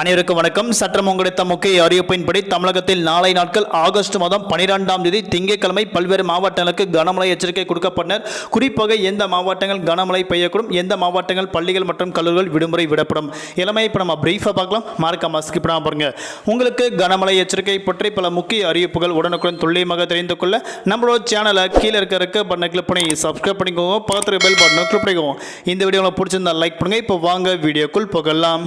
அனைவருக்கும் வணக்கம். சற்றம் கிடைத்த முக்கிய அறிவிப்பின்படி தமிழகத்தில் நாளை நாட்கள் ஆகஸ்ட் மாதம் பனிரெண்டாம் தேதி திங்கட்கிழமை பல்வேறு மாவட்டங்களுக்கு கனமழை எச்சரிக்கை கொடுக்கப்பட்டனர். குறிப்பாக எந்த மாவட்டங்கள் கனமழை பெய்யக்கூடும் எந்த மாவட்டங்கள் பள்ளிகள் மற்றும் கல்லூரிகள் விடுமுறை விடப்படும். இளமையை இப்போ நம்ம பிரீஃபாக பார்க்கலாம். மார்க்க ஸ்கிப் பண்ணாம பாருங்க. உங்களுக்கு கனமழை எச்சரிக்கை பற்றி பல முக்கிய அறிவிப்புகள் உடனுக்குடன் துல்லியமாக தெரிந்து கொள்ள நம்மளோட சேனலை கீழே இருக்க இருக்க பட்டனை கிளிக் பண்ணி சப்ஸ்கிரைப் பண்ணிக்கோங்க. பக்கத்தில் பெல் பட்டனை கிளிக் பண்ணிக்கோங்க. இந்த வீடியோ உங்களுக்கு பிடிச்சிருந்தா லைக் பண்ணுங்கள் இப்போ வாங்க வீடியோக்குள் போகலாம்.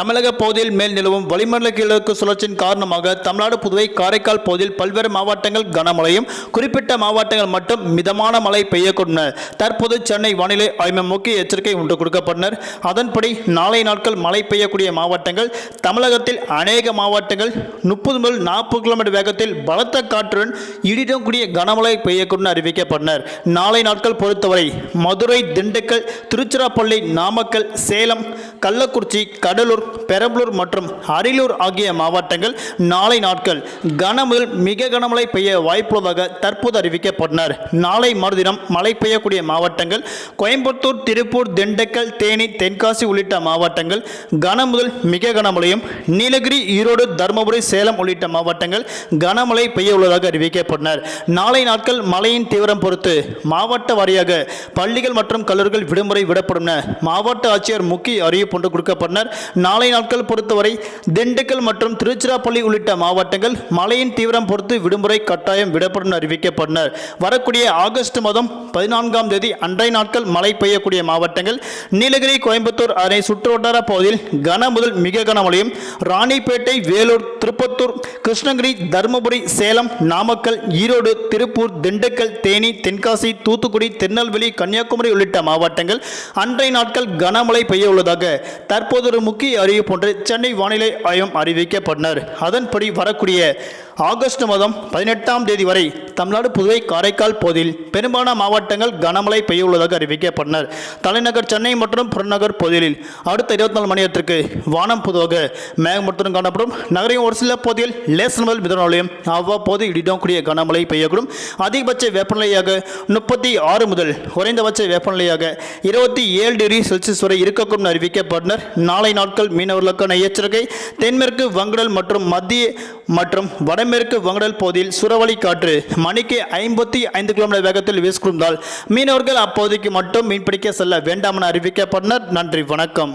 தமிழக பகுதியில் மேல் நிலவும் வளிமண்டல கிழக்கு சுழற்சியின் காரணமாக தமிழ்நாடு புதுவை காரைக்கால் பகுதியில் பல்வேறு மாவட்டங்கள் கனமழையும் குறிப்பிட்ட மாவட்டங்கள் மட்டும் மிதமான மழை பெய்யக்கூடும். தற்போது சென்னை வானிலை ஆய்வு முக்கிய எச்சரிக்கை ஒன்று கொடுக்கப்பட்டனர். அதன்படி நாளை நாட்கள் மழை பெய்யக்கூடிய மாவட்டங்கள் தமிழகத்தில் அநேக மாவட்டங்கள் முப்பது முதல் நாற்பது கிலோமீட்டர் வேகத்தில் பலத்த காற்றுடன் இடியுடன் கூடிய கனமழை பெய்யக்கூடும் அறிவிக்கப்பட்டனர். நாளை நாட்கள் பொறுத்தவரை மதுரை திண்டுக்கல் திருச்சிராப்பள்ளி நாமக்கல் சேலம் கள்ளக்குறிச்சி கடலூர் பெரம்பலூர் மற்றும் அரியலூர் ஆகிய மாவட்டங்கள் நாளை நாட்கள் கனமுதல் மிக கனமழை பெய்ய வாய்ப்புள்ளதாக தற்போது அறிவிக்கப்பட்டனர். நாளை மறுதினம் மழை பெய்யக்கூடிய மாவட்டங்கள் கோயம்புத்தூர் திருப்பூர் திண்டுக்கல் தேனி தென்காசி உள்ளிட்ட மாவட்டங்கள் கனமுதல் மிக கனமழையும் நீலகிரி ஈரோடு தருமபுரி சேலம் உள்ளிட்ட மாவட்டங்கள் கனமழை பெய்ய உள்ளதாக அறிவிக்கப்பட்டனர். நாளை நாட்கள் மழையின் தீவிரம் பொறுத்து மாவட்ட வாரியாக பள்ளிகள் மற்றும் கல்லூரிகள் விடுமுறை விடப்படும் என மாவட்ட ஆட்சியர் முக்கிய அறிவிப்பு ஒன்று கொடுக்கப்பட்டனர். நாளை நாட்கள் பொறுத்தவரை திண்டுக்கல் மற்றும் திருச்சிராப்பள்ளி உள்ளிட்ட மாவட்டங்கள் மழையின் தீவிரம் பொறுத்து விடுமுறை கட்டாயம் விடப்படும் அறிவிக்கப்பட்டனர். வரக்கூடிய ஆகஸ்ட் மாதம் பதினான்காம் தேதி அன்றைய நாட்கள் மழை பெய்யக்கூடிய மாவட்டங்கள் நீலகிரி கோயம்புத்தூர் அதனை சுற்றுவட்டார பகுதியில் கன முதல் மிக கனமழையும் ராணிப்பேட்டை வேலூர் திருப்பத்தூர் கிருஷ்ணகிரி தருமபுரி சேலம் நாமக்கல் ஈரோடு திருப்பூர் திண்டுக்கல் தேனி தென்காசி தூத்துக்குடி திருநெல்வேலி கன்னியாகுமரி உள்ளிட்ட மாவட்டங்கள் அன்றைய நாட்கள் கனமழை பெய்ய உள்ளதாக தற்போது ஒரு முக்கிய அறிவிப்பு ஒன்று சென்னை வானிலை ஆய்வம் அறிவிக்கப்பட்டனர். அதன்படி வரக்கூடிய ஆகஸ்ட் மாதம் பதினெட்டாம் தேதி வரை தமிழ்நாடு புதுவை காரைக்கால் பகுதியில் பெரும்பாலான மாவட்டங்கள் கனமழை பெய்ய உள்ளதாக அறிவிக்கப்பட்டனர். தலைநகர் சென்னை மற்றும் புறநகர் பகுதிகளில் அடுத்த இருபத்தி நாலு மணி நேரத்திற்கு வானம் பொதுவாக மேகமூட்டத்துடன் காணப்படும். நகரின் ஒரு சில பகுதியில் லேசன் முதல் மிதனாலயம் அவ்வப்போது இடிடம் கூடிய கனமழை பெய்யக்கூடும். அதிகபட்ச வெப்பநிலையாக முப்பத்தி ஆறு முதல் குறைந்தபட்ச வெப்பநிலையாக இருபத்தி ஏழு டிகிரி செல்சியஸ் வரை இருக்கக்கூடும் அறிவிக்கப்பட்டனர். நாளை நாட்கள் மீனவர்களுக்கான எச்சரிக்கை தென்மேற்கு வங்கடல் மற்றும் மத்திய மற்றும் வடமேற்கு வங்கடல் பகுதியில் சுறவழி காற்று மணிக்கு ஐம்பத்தி ஐந்து கிலோமீட்டர் வேகத்தில் வீசிக்கொண்டால் மீனவர்கள் அப்போதைக்கு மட்டும் மீன்பிடிக்க செல்ல வேண்டாம் என அறிவிக்கப்பட்டனர். நன்றி வணக்கம்.